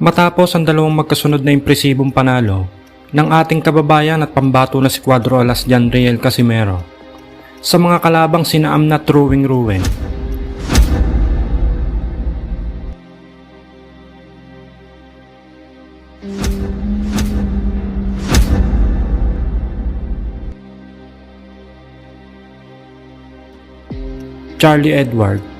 Matapos ang dalawang magkasunod na impresibong panalo ng ating kababayan at pambato na si Cuadro Alas Janriel Casimero sa mga kalabang sinaam na Truwing Ruwen. Charlie Edward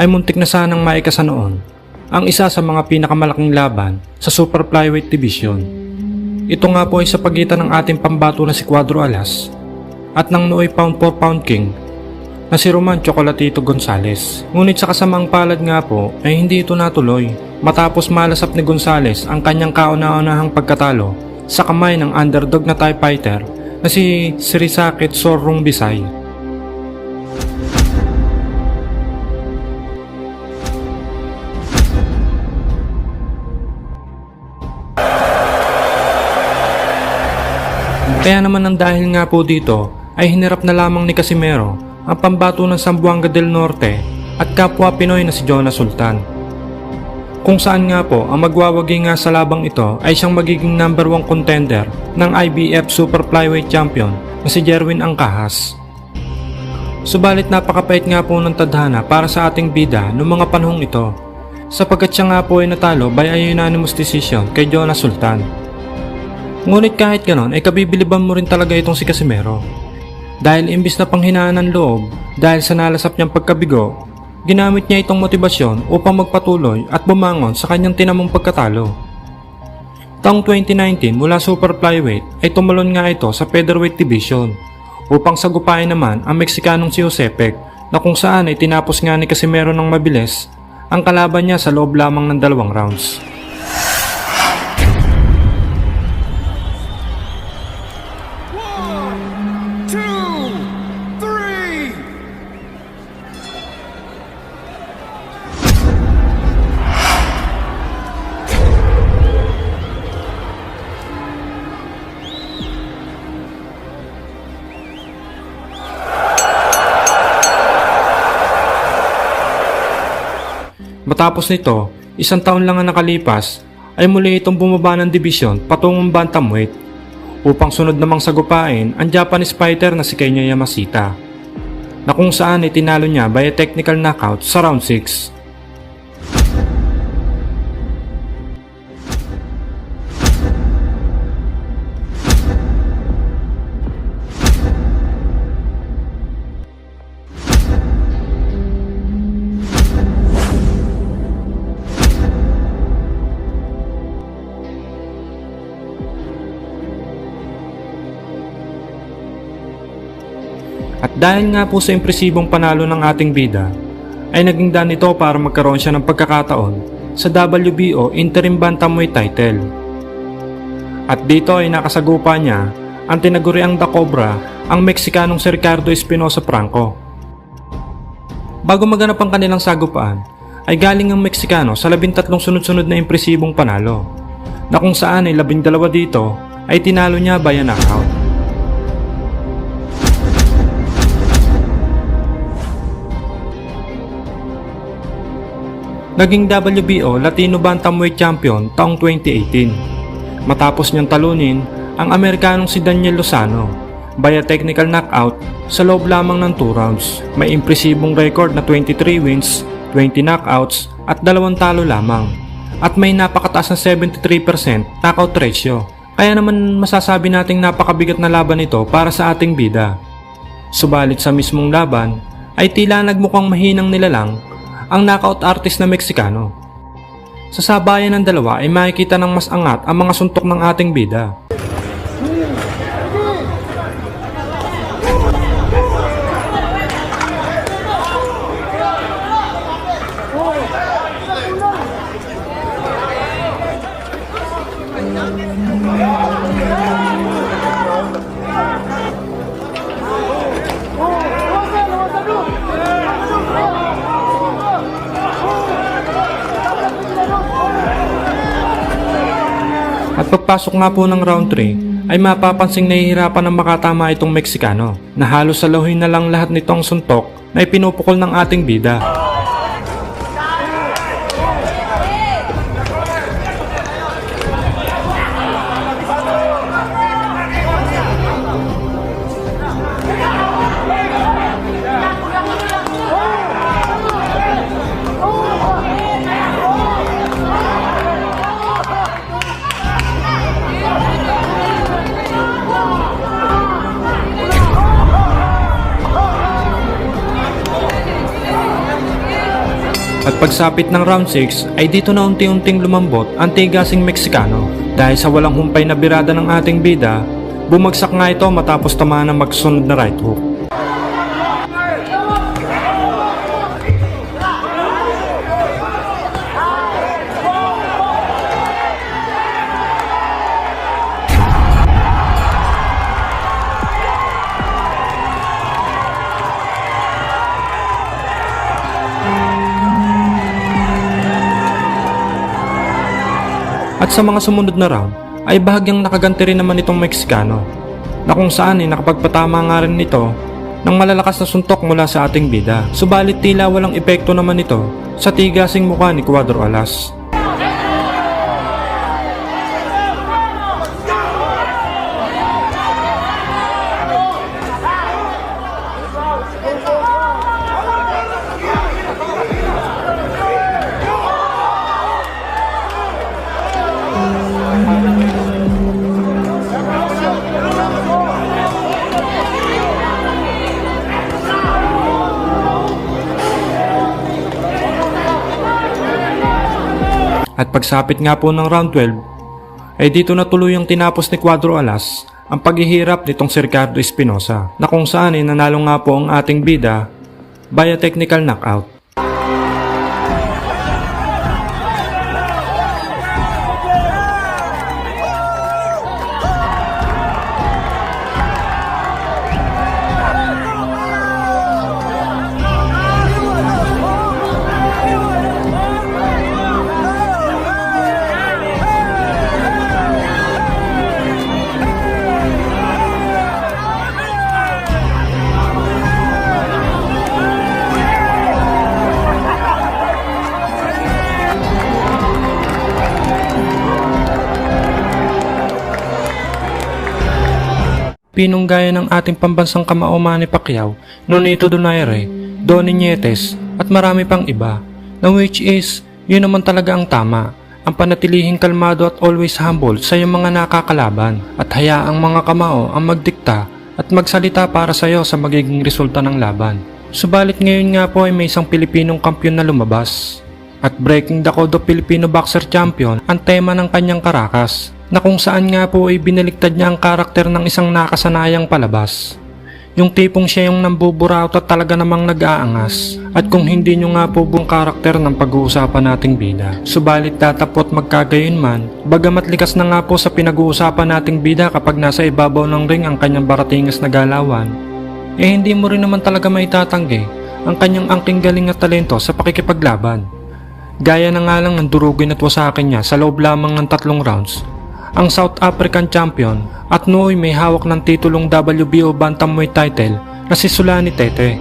ay muntik na sanang maikasa noon ang isa sa mga pinakamalaking laban sa Super Flyweight Division. Ito nga po ay sa pagitan ng ating pambato na si Cuadro Alas at ng nooy pound for pound king na si Roman Chocolatito Gonzales. Ngunit sa kasamang palad nga po ay hindi ito natuloy matapos malasap ni Gonzales ang kanyang kauna-unahang pagkatalo sa kamay ng underdog na Thai fighter na si Sirisakit Sorrong Bisay. Kaya naman ang dahil nga po dito ay hinirap na lamang ni Casimero ang pambato ng Sambuanga del Norte at kapwa Pinoy na si Jonas Sultan. Kung saan nga po ang magwawagi nga sa labang ito ay siyang magiging number 1 contender ng IBF Super Flyweight Champion na si Jerwin Angkahas. Subalit napakapait nga po ng tadhana para sa ating bida noong mga panahong ito sapagkat siya nga po ay natalo by a unanimous decision kay Jonas Sultan. Ngunit kahit ganon ay kabibiliban mo rin talaga itong si Casimero. Dahil imbis na panghinaan ng loob dahil sa nalasap niyang pagkabigo, ginamit niya itong motibasyon upang magpatuloy at bumangon sa kanyang tinamong pagkatalo. Taong 2019 mula Super Flyweight ay tumalon nga ito sa Featherweight Division upang sagupain naman ang Meksikanong si Josepek na kung saan ay tinapos nga ni Casimero ng mabilis ang kalaban niya sa loob lamang ng dalawang rounds. Matapos nito, isang taon lang ang nakalipas ay muli itong bumaba ng dibisyon patungong bantamweight upang sunod namang sagupain ang Japanese fighter na si Kenya Yamashita na kung saan ay tinalo niya by a technical knockout sa round 6. At dahil nga po sa impresibong panalo ng ating bida, ay naging daan ito para magkaroon siya ng pagkakataon sa WBO Interim Bantamweight title. At dito ay nakasagupa niya ang tinaguriang The Cobra, ang Meksikanong si Ricardo Espinosa Franco. Bago maganap ang kanilang sagupaan, ay galing ang Meksikano sa labintatlong sunod-sunod na impresibong panalo, na kung saan ay labindalawa dito ay tinalo niya by a knockout. Naging WBO Latino Bantamweight Champion taong 2018. Matapos niyang talunin ang Amerikanong si Daniel Lozano by a technical knockout sa loob lamang ng 2 rounds. May impresibong record na 23 wins, 20 knockouts at dalawang talo lamang. At may napakataas na 73% knockout ratio. Kaya naman masasabi nating napakabigat na laban ito para sa ating bida. Subalit sa mismong laban ay tila nagmukhang mahinang nilalang ang knockout artist na Meksikano. Sa sabayan ng dalawa ay makikita ng mas angat ang mga suntok ng ating bida. Pagpasok nga po ng round 3 ay mapapansing nahihirapan ng makatama itong Meksikano na halos saluhin na lang lahat nitong suntok na ipinupukol ng ating bida. At pagsapit ng round 6 ay dito na unti-unting lumambot ang tigasing Meksikano dahil sa walang humpay na birada ng ating bida, bumagsak nga ito matapos tamaan ng magsunod na right hook. At sa mga sumunod na round ay bahagyang nakaganti rin naman itong Meksikano na kung saan ay nakapagpatama nga rin nito ng malalakas na suntok mula sa ating bida. Subalit tila walang epekto naman ito sa tigasing mukha ni Cuadro Alas. At pagsapit nga po ng round 12, ay dito na tuluyang tinapos ni Cuadro Alas ang paghihirap nitong si Ricardo Espinosa na kung saan ay nanalo nga po ang ating bida via technical knockout. Pinunggaya ng ating pambansang kamao Manny Pacquiao, Nonito Donaire, Donny Nietes at marami pang iba na which is yun naman talaga ang tama ang panatilihing kalmado at always humble sa iyong mga nakakalaban at hayaang mga kamao ang magdikta at magsalita para sa iyo sa magiging resulta ng laban. Subalit ngayon nga po ay may isang Pilipinong kampyon na lumabas at Breaking the Code of Filipino Boxer Champion ang tema ng kanyang karakas na kung saan nga po ay binaliktad niya ang karakter ng isang nakasanayang palabas. Yung tipong siya yung nambuburaot at talaga namang nag-aangas. At kung hindi nyo nga po buong karakter ng pag-uusapan nating bida. Subalit tatapot magkagayon man, bagamat likas na nga po sa pinag-uusapan nating bida kapag nasa ibabaw ng ring ang kanyang baratingas na galawan, eh hindi mo rin naman talaga maitatanggi ang kanyang angking galing at talento sa pakikipaglaban. Gaya na nga lang ng durugin at wasakin niya sa loob lamang ng tatlong rounds ang South African champion at nooy may hawak ng titulong WBO Bantamweight title na si Sulani Tete.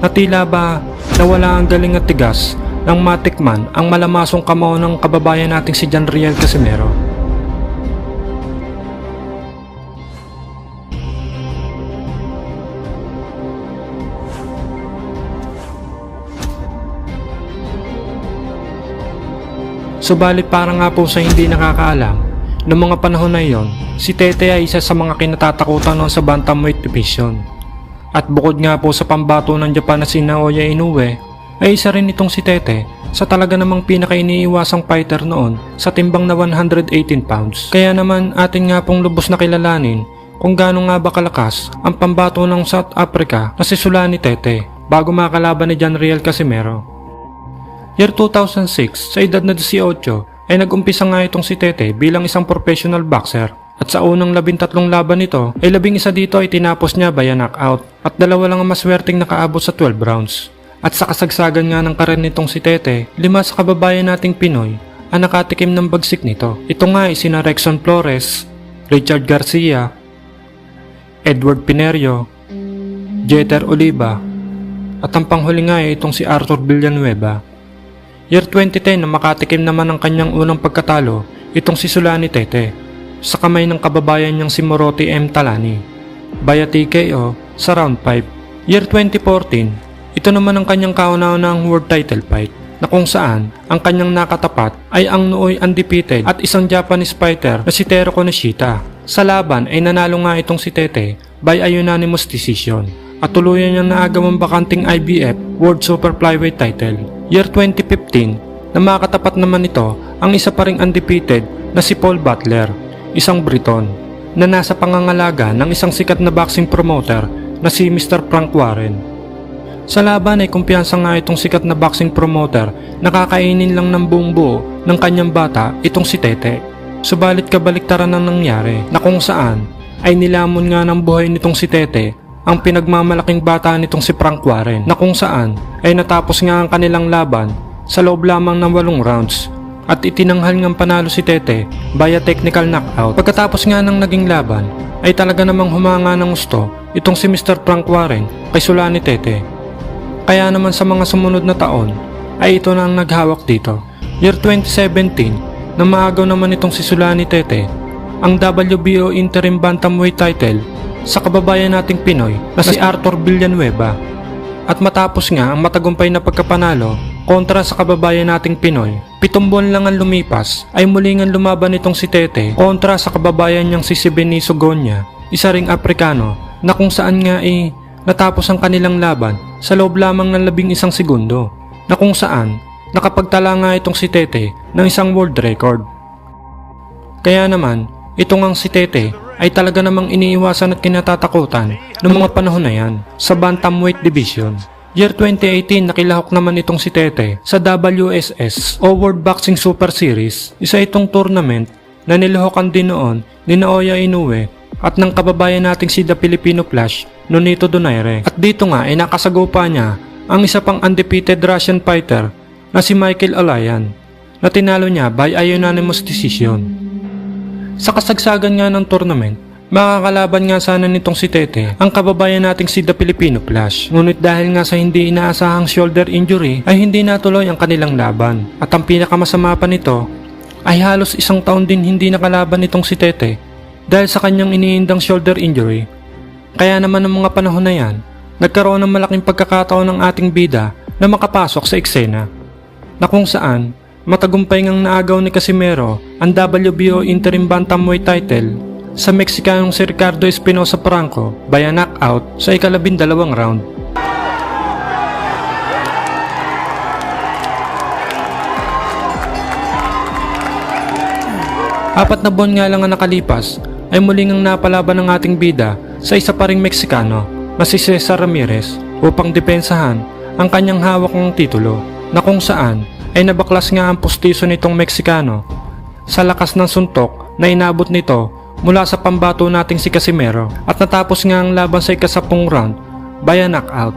Na tila ba nawala ang galing at tigas ng matikman ang malamasong kamao ng kababayan nating si John Riel Casimero. Subalit para nga po sa hindi nakakaalam, Noong mga panahon na iyon, si Tete ay isa sa mga kinatatakutan noon sa Bantamweight Division. At bukod nga po sa pambato ng Japan na si Naoya Inoue, ay isa rin itong si Tete sa talaga namang pinakainiiwasang fighter noon sa timbang na 118 pounds. Kaya naman atin nga pong lubos na kilalanin kung gaano nga ba kalakas ang pambato ng South Africa na si Sulani Tete bago makalaban ni John Riel Casimero. Year 2006, sa edad na 18, ay nag-umpisa nga itong si Tete bilang isang professional boxer. At sa unang labintatlong laban nito, ay labing isa dito ay tinapos niya via knockout at dalawa lang ang maswerteng nakaabot sa 12 rounds. At sa kasagsagan nga ng karir nitong si Tete, lima sa kababayan nating Pinoy ang nakatikim ng bagsik nito. Ito nga ay sina Rexon Flores, Richard Garcia, Edward Pinerio, Jeter Oliva, at ang panghuli nga ay itong si Arthur Villanueva. Year 2010 na makatikim naman ng kanyang unang pagkatalo, itong si Sulani Tete, sa kamay ng kababayan niyang si Moroti M. Talani, via TKO sa round 5. Year 2014, ito naman ang kanyang kauna-unahang world title fight na kung saan ang kanyang nakatapat ay ang nooy undefeated at isang Japanese fighter na si Tero Konoshita. Sa laban ay nanalo nga itong si Tete by a unanimous decision at tuluyan niyang naagam ang bakanting IBF World Super Flyweight title. Year 2015 na makatapat naman ito ang isa pa ring undefeated na si Paul Butler, isang Briton na nasa pangangalaga ng isang sikat na boxing promoter na si Mr. Frank Warren. Sa laban ay kumpiyansa nga itong sikat na boxing promoter na kakainin lang ng buong buo ng kanyang bata itong si Tete. Subalit kabaliktaran ang nangyari na kung saan ay nilamon nga ng buhay nitong si Tete ang pinagmamalaking bata nitong si Frank Warren na kung saan ay natapos nga ang kanilang laban sa loob lamang ng walong rounds at itinanghal ngang panalo si Tete via technical knockout. Pagkatapos nga ng naging laban ay talaga namang humanga ng gusto itong si Mr. Frank Warren kay Sulani Tete kaya naman sa mga sumunod na taon ay ito na ang naghawak dito. Year 2017 na maagaw naman itong si Sulani Tete ang WBO Interim Bantamweight title sa kababayan nating Pinoy na si Arthur Villanueva. At matapos nga ang matagumpay na pagkapanalo kontra sa kababayan nating Pinoy, pitong buwan lang ang lumipas ay muli nga lumaban itong si Tete kontra sa kababayan niyang si Sibeniso Gonya, isa ring Aprikano na kung saan nga ay natapos ang kanilang laban sa loob lamang ng labing isang segundo na kung saan nakapagtala nga itong si Tete ng isang world record. Kaya naman, itong ang si Tete ay talaga namang iniiwasan at kinatatakutan ng mga panahon na yan sa Bantamweight Division. Year 2018 nakilahok naman itong si Tete sa WSS o World Boxing Super Series. Isa itong tournament na nilahokan din noon ni Naoya Inoue at ng kababayan nating si The Filipino Flash, Nonito Donaire. At dito nga ay nakasagupa niya ang isa pang undefeated Russian fighter na si Michael Alayan na tinalo niya by a unanimous decision. Sa kasagsagan nga ng tournament, makakalaban nga sana nitong si Tete ang kababayan nating si The Filipino Flash. Ngunit dahil nga sa hindi inaasahang shoulder injury ay hindi natuloy ang kanilang laban. At ang pinakamasama pa nito ay halos isang taon din hindi nakalaban nitong si Tete dahil sa kanyang iniindang shoulder injury. Kaya naman ng mga panahon na yan, nagkaroon ng malaking pagkakataon ng ating bida na makapasok sa eksena. Na kung saan, matagumpay ngang naagaw ni Casimero ang WBO Interim Bantamweight title sa Mexicanong si Ricardo Espinosa Franco by a knockout sa ikalabindalawang round. Apat na buwan nga lang ang nakalipas ay muling ang napalaban ng ating bida sa isa pa ring Meksikano na si Cesar Ramirez upang depensahan ang kanyang hawak ng titulo na kung saan ay nabaklas nga ang pustiso nitong Meksikano sa lakas ng suntok na inabot nito mula sa pambato nating si Casimero at natapos nga ang laban sa ikasapung round by a knockout.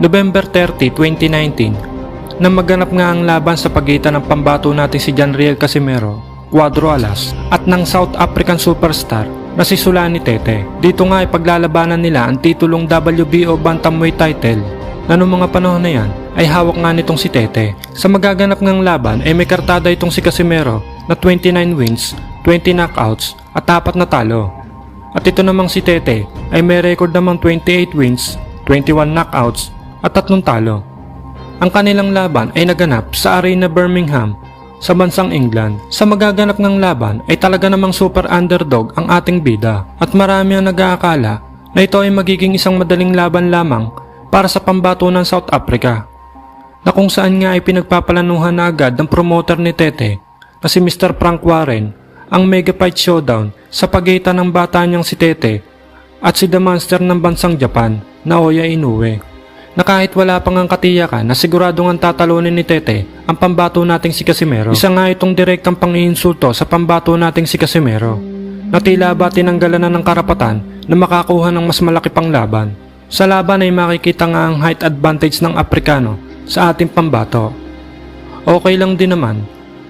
November 30, 2019 na maganap nga ang laban sa pagitan ng pambato natin si Janriel Casimero, Cuadro Alas at ng South African superstar na si Sulani Tete. Dito nga ay paglalabanan nila ang titulong WBO Bantamweight title na noong mga panahon na yan ay hawak nga nitong si Tete. Sa magaganap ngang laban ay may kartada itong si Casimero na 29 wins, 20 knockouts at 4 na talo. At ito namang si Tete ay may record namang 28 wins, 21 knockouts at tatlong talo. Ang kanilang laban ay naganap sa Arena Birmingham sa bansang England. Sa magaganap ng laban ay talaga namang super underdog ang ating bida at marami ang nag-aakala na ito ay magiging isang madaling laban lamang para sa pambato ng South Africa na kung saan nga ay pinagpapalanuhan na agad ng promoter ni Tete na si Mr. Frank Warren ang Mega Fight Showdown sa pagitan ng bata niyang si Tete at si The Monster ng bansang Japan na Oya Inoue na kahit wala pang ang katiyakan na sigurado ang tatalunin ni Tete ang pambato nating si Casimero. Isa nga itong direktang pangiinsulto sa pambato nating si Casimero na tila ba tinanggalan na ng karapatan na makakuha ng mas malaki pang laban. Sa laban ay makikita nga ang height advantage ng Aprikano sa ating pambato. Okay lang din naman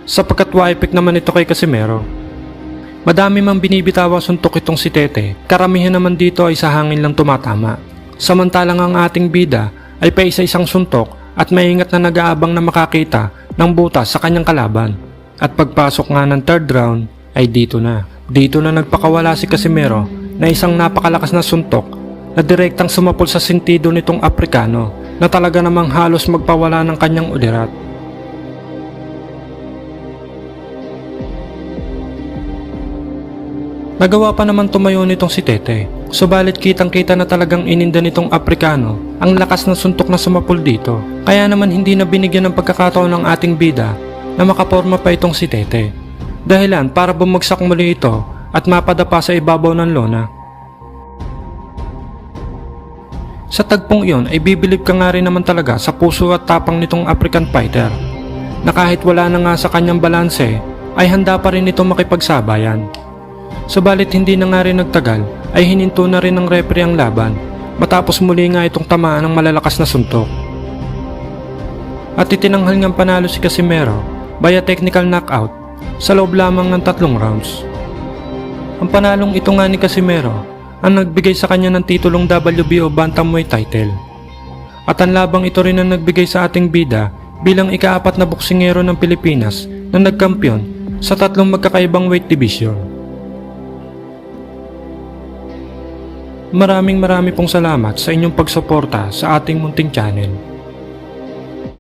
sapagkat waipik naman ito kay Casimero. Madami mang binibitawang suntok itong si Tete, karamihan naman dito ay sa hangin lang tumatama. Samantalang ang ating bida ay pa isa-isang suntok at maingat na nag-aabang na makakita ng butas sa kanyang kalaban. At pagpasok nga ng third round ay dito na. Dito na nagpakawala si Casimero na isang napakalakas na suntok na direktang sumapol sa sentido nitong Aprikano na talaga namang halos magpawala ng kanyang ulirat. Nagawa pa naman tumayo nitong si Tete. Subalit kitang kita na talagang ininda nitong Aprikano ang lakas ng suntok na sumapol dito. Kaya naman hindi na binigyan ng pagkakataon ng ating bida na makaporma pa itong si Tete. Dahilan para bumagsak muli ito at mapadapa sa ibabaw ng lona. Sa tagpong iyon ay bibilib ka nga rin naman talaga sa puso at tapang nitong African fighter na kahit wala na nga sa kanyang balanse ay handa pa rin ito makipagsabayan. Subalit hindi na nga rin nagtagal ay hininto na rin ng referee ang laban matapos muli nga itong tamaan ng malalakas na suntok. At itinanghal ngang panalo si Casimero via technical knockout sa loob lamang ng tatlong rounds. Ang panalong ito nga ni Casimero ang nagbigay sa kanya ng titulong WBO Bantamweight title. At ang labang ito rin ang nagbigay sa ating bida bilang ikaapat na boksingero ng Pilipinas na nagkampiyon sa tatlong magkakaibang weight division. Maraming marami pong salamat sa inyong pagsuporta sa ating munting channel.